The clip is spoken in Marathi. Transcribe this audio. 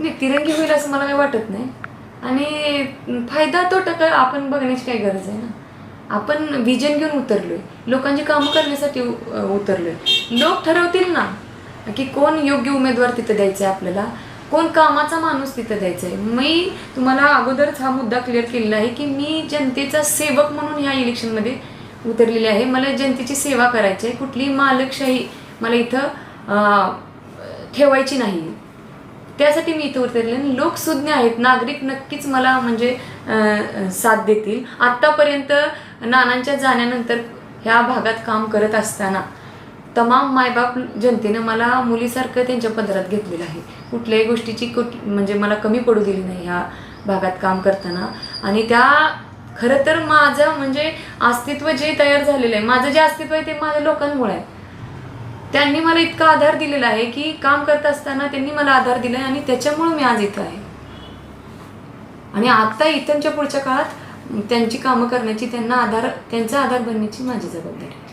नाही तिरंगी होईल असं मला काही वाटत नाही. आणि फायदा तोटा काय आपण बघण्याची काही गरज आहे ना. आपण विजन घेऊन उतरलो आहे लोकांची कामं करण्यासाठी उ- आहे लोक ठरवतील ना की कोण योग्य उमेदवार तिथं द्यायचा आहे आपल्याला. कोण कामाचा माणूस तिथं द्यायचा आहे मी तुम्हाला अगोदरच हा मुद्दा क्लिअर केलेला आहे की मी जनतेचा सेवक म्हणून ह्या इलेक्शनमध्ये उतरलेले आहे. मला जनतेची सेवा करायची आहे कुठली मालकशाही मला इथं ठेवायची नाही त्यासाठी मी इथं उतरले आणि लोक सुज्ञ आहेत. नागरिक नक्कीच मला म्हणजे साथ देतील. आत्तापर्यंत नानांच्या जाण्यानंतर ह्या भागात काम करत असताना तमाम मायबाप जनतेनं मला मुलीसारखं त्यांच्या पदरात घेतलेलं आहे. कुठल्याही गोष्टीची कुठ म्हणजे मला कमी पडू दिली नाही ह्या भागात काम करताना. आणि त्या खरं तर माझं म्हणजे अस्तित्व जे तयार झालेलं आहे माझं जे अस्तित्व आहे ते माझ्या लोकांमुळे आहे. त्यांनी मला इतका आधार दिलेला आहे की काम करत असताना त्यांनी मला आधार दिला आणि त्याच्यामुळे मी आज इथं आहे. आणि आता इथंच्या पुढच्या काळात त्यांची कामं करण्याची त्यांना आधार त्यांचा आधार बनण्याची माझी जबाबदारी आहे.